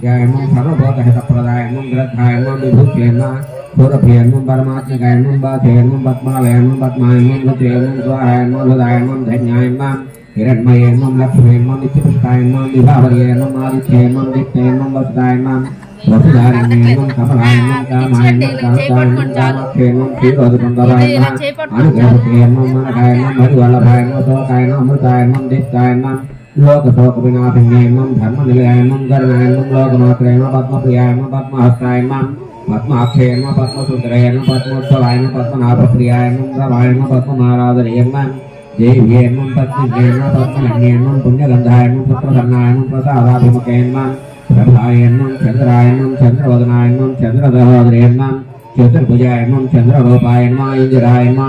ధ్యాయమం సర్వబోధహితప్రదాయమం గ్రద్ధాయమం విభూత్యమం సూరభ్యమం పరమాత్మకాయమం బాధేయమం పద్మాలయమం పద్మాయమం రుద్రేయమం ద్వారాయమం హృదాయమం ధన్యాయమం హిరణ్మయేమం లక్ష్మేమం నిత్యపుష్టాయమం విభావర్యేమం ఆదిత్యేమం దిక్తేమం వసుదాయమం వసుధారణ్యేమం కమలాయమం కామాయమం కాంతాయమం కామాక్షేమం క్షీరోదకందరాయమం అనుగ్రహేమం మనకాయమం హరివల్లభాయమం శోకాయమం అమృతాయమం దిక్తాయమం లోకశోక వినాశన్యేమం ధర్మ నిలయాయమం గరుణాయమం లోకమాత్రేమ పద్మప్రియాయమ పద్మహస్తాయమం పద్మాక్షేమ పద్మసుందరయమ పద్మోత్సవాయమ పద్మనాభప్రియాయమం రవాయమ పద్మమారాధనయమ దేవ్యేమం పద్మజ్ఞేమ పద్మలన్యేమం పుణ్యగంధాయమం పుత్రసన్నాయమం ప్రసాదాభిముఖేమం ప్రభాయమం చంద్రాయమం చంద్రవదనాయమం చంద్రదహోదరేమం చతుర్భుజాయమం చంద్రరూపాయమ ఇందిరాయమ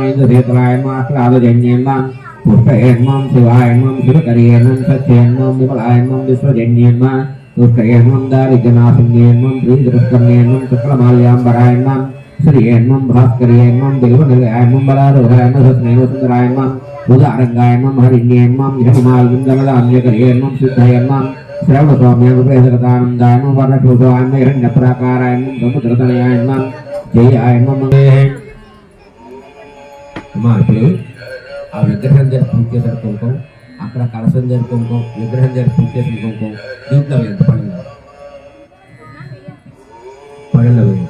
ఇంద్రశీతలాయమ ఆహ్లాదజన్యేమం పుష్పయేన్మం శివాయన్మం శివకరియేన్మం సత్యేన్మం విమలాయన్మం విశ్వజన్యేన్మం దుఃఖయేన్మం దారిద్ర్యనాశన్యేన్మం ప్రీదృష్కర్ణేన్మం శుక్లమాల్యాంబరాయన్మం శ్రీయేన్మం భాస్కర్యేన్మం బిల్వనిలయాయన్మం బలారుహరాయన్మ సత్నేవ సుందరాయన్మం ఉదారంగాయన్మం హరిణ్యేన్మం జగమాల్యం గలదాన్యకర్యేన్మం సిద్ధయేన్మం శ్రవణస్వామ్యం ఉపేదగతానందాయన్మం వర్ణశోభాయన్మ ఆ విగ్రహం జరిపి పూజ చేసిన కుంకుమ అక్కడ కలసం జరిపి కుంకుమ విగ్రహం జరిపి పూజ చేసిన కుంకుమ దీంట్లో ఎంత పడింది పడింది వేయండి.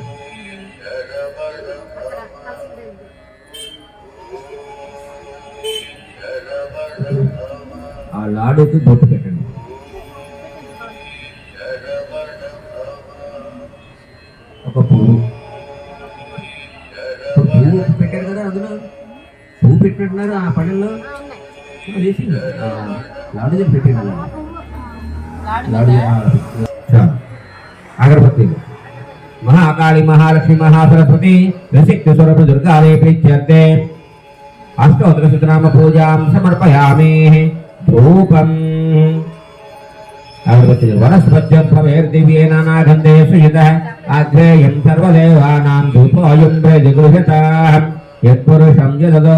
ఆ లాడుకి బొట్టు పెట్టినట్టున్నారు ఆ పడల్లో వేసింది లాడు చెప్పి పెట్టారు మహాకాళి మహాలక్ష్మి మహాసరస్వతి రసిక్తి స్వరూప దుర్గాలే ప్రీత్యర్థే. అష్టోత్తర సుతనామ పూజాం సమర్పయామే ధూపం. అగరబత్తి వనస్పత్యద్భవేర్దివ్యేన నాగంధే సుయుత అగ్రేయం సర్వదేవానాం ధూపోయం ప్రతిగృహత యత్పురుషం జదదో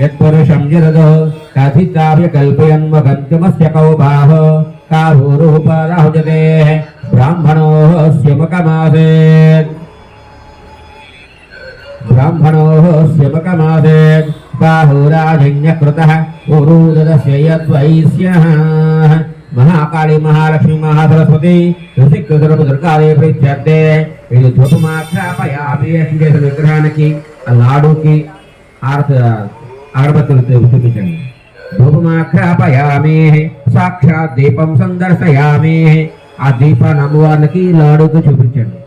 యత్పురుషం జదదో కథితావ్య కల్పయన్మగంతమస్య కౌ బాహో కాహూరూపరాహుజతే బ్రాహ్మణోస్య ముఖమాసేత్ బ్రాహ్మణోస్య ముఖమాసేత్ బాహురాజన్యకృతः ఉరూదదస్య యద్వైశ్యः మహాకాళి మహాలక్ష్మి మహాసరస్వతి ఋషికృతరపు దుర్గాదే ప్రీత్యర్థే ఇది ధూపమాఖ్యాపయామి విగ్రహానికి ఆ లాడుకి ఆర్త అగరబత్తులు చూపించండి ధూపమాఖ్యాపయామి సాక్షాత్ దీపం సందర్శయామి ఆ దీపాన్ని అమ్మవారికి లాడుకు చూపించండి.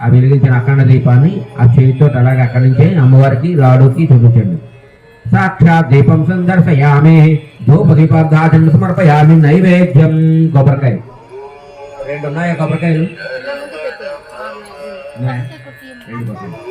ఆ వెలిగించిన అఖండ దీపాన్ని ఆ చేతితో అలాగే అక్కడి నుంచే అమ్మవారికి లాడుకి చూపించండి. సాక్షాత్ దీపం సందర్శయామి ధూప దీపార్థాచరణ సమర్పయామి నైవేద్యం కొబ్బరికాయ. రెండు ఉన్నాయా కొబ్బరికాయలు? రెండు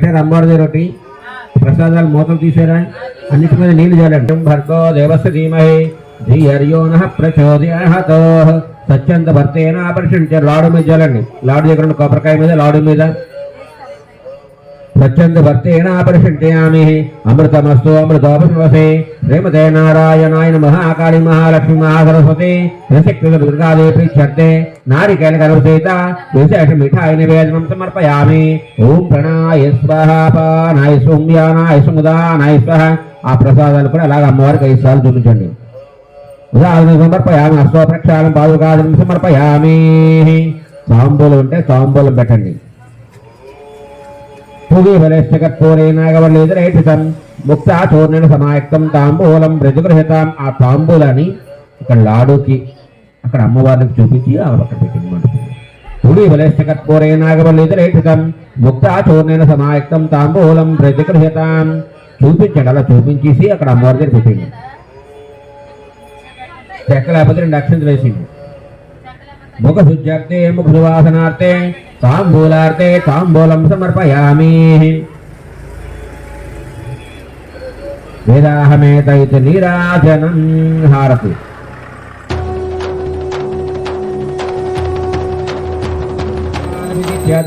అంటే పెట్టారు అమ్మవారి రొట్టి ప్రసాదాలు మూతలు తీసారా. అన్నిటి మీద నీళ్ళు చేయాలండి భర్గో దేవస్య ధీమహి. ధీర్యో నః ప్రచోదయహతో. సత్యంత భర్తేన ఆపరిషించారు లాడు మీద చేయాలండి లాడు దగ్గర కొబ్బరికాయ మీద లాడు మీద. సత్యంత భక్తేన ఆపరిషించయామి అమృతమస్తు అమృతోపశవసే శ్రీమతే నారాయణాయ మహాకాళి మహాలక్ష్మి మహాసరస్వతి రసికృత దుర్గాదే ప్రీత్యర్థే నారికేల కరుసీత విశేష మిఠాయి నివేదనం సమర్పయామి ఓం ప్రణాయ స్వహ పానాయ సౌమ్యానాయ సుముదానాయ స్వహ ఆ ప్రసాదాలు కూడా అలాగ అమ్మవారికి ఐదు సార్లు చూపించండి ఉదాహరణ సమర్పయామి అశ్వ ప్రక్షాళం పాదుకాదం సమర్పయామి సాంబూలం ఉంటే సాంబూలం పెట్టండి భువి బలేష్టకర్పూరే నాగవల్లేదరేటితం ముక్తా సమాయుక్తం తాంబూలం ప్రతిగృహితాం ఆ తాంబూలాన్ని ఇక్కడ లాడుకి అక్కడ అమ్మవారికి చూపించి ఆ పక్కన పెట్టింది మనకు భువి బలేష్టకర్పూరే నాగవల్లేదరేటితం ముక్తా సమాయుక్తం తాంబూలం ప్రతిగృహితాం చూపించండి అలా చూపించేసి అక్కడ అమ్మవారి దగ్గర పెట్టింది. చెక్క లేకపోతే రెండు అక్షంతలు వేసింది. ముఖ శుద్ధ్యర్థే ముఖ సువాసనార్థే తాంబూలార్థే తాంబూలం సమర్పయామి. వేదాహమేతైత నీరాజనం హారతి.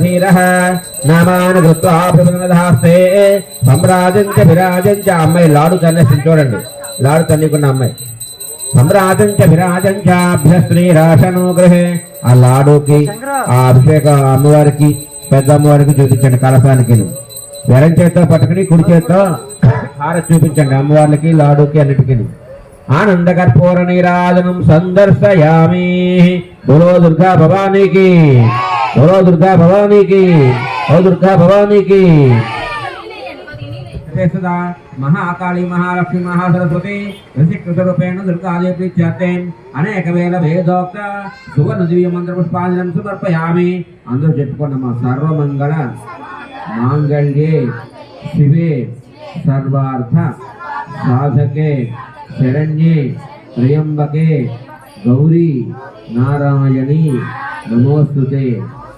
ధీరः నామాను కృత్వా ప్రబలధాస్తే విరాజంచ అమ్మాయి లాడు తన్నేస్తుంది చూడండి. లాడు తన్నికున్న అమ్మాయి. గృహే ఆ లాడుకి ఆ అభిషేక అమ్మవారికి పెద్ద అమ్మవారికి చూపించండి కలసానికి ఎరం చేత్తో పట్టుకుని కుడి చేత్తో హార చూపించండి అమ్మవార్లకి లాడుకి అన్నిటికీ. ఆనంద కర్పూర నీరాజనం సందర్శయామి. బులో దుర్గా భవానీకి బులో దుర్గా భవానీకి ఓ దుర్గా భవానీకి. చేస్తుందా మహాకాళి మహాలక్ష్మి మహాసరస్వతి రసికృత రూపేణ దుర్గాదే అనేకవేళ అనేక వేల వేదోక్త సువర్ణ దివ్య మంత్ర పుష్పాంజనం సమర్పయామి. అందరూ చెప్పుకున్నామా సర్వమంగళ మాంగళ్యే శివే సర్వార్థ సాధకే శరణ్యే త్రయంబకే గౌరీ నారాయణి నమోస్తుతే.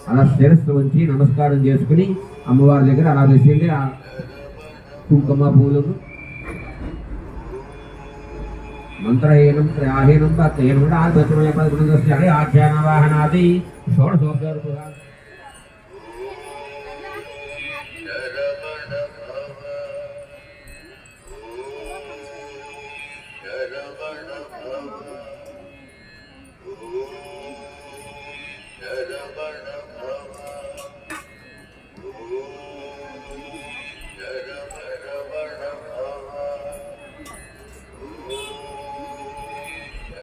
అలా శిరస్సు ఉంచి నమస్కారం చేసుకుని అమ్మవారి దగ్గర అలా వేసేయండి. కుంకుమ పూలను మంత్రహీనం త్రయాహీనం భక్తహీనం కూడా ఆధ్యాత్మిక ఆఖ్యాన వాహనాది షోడశోపచార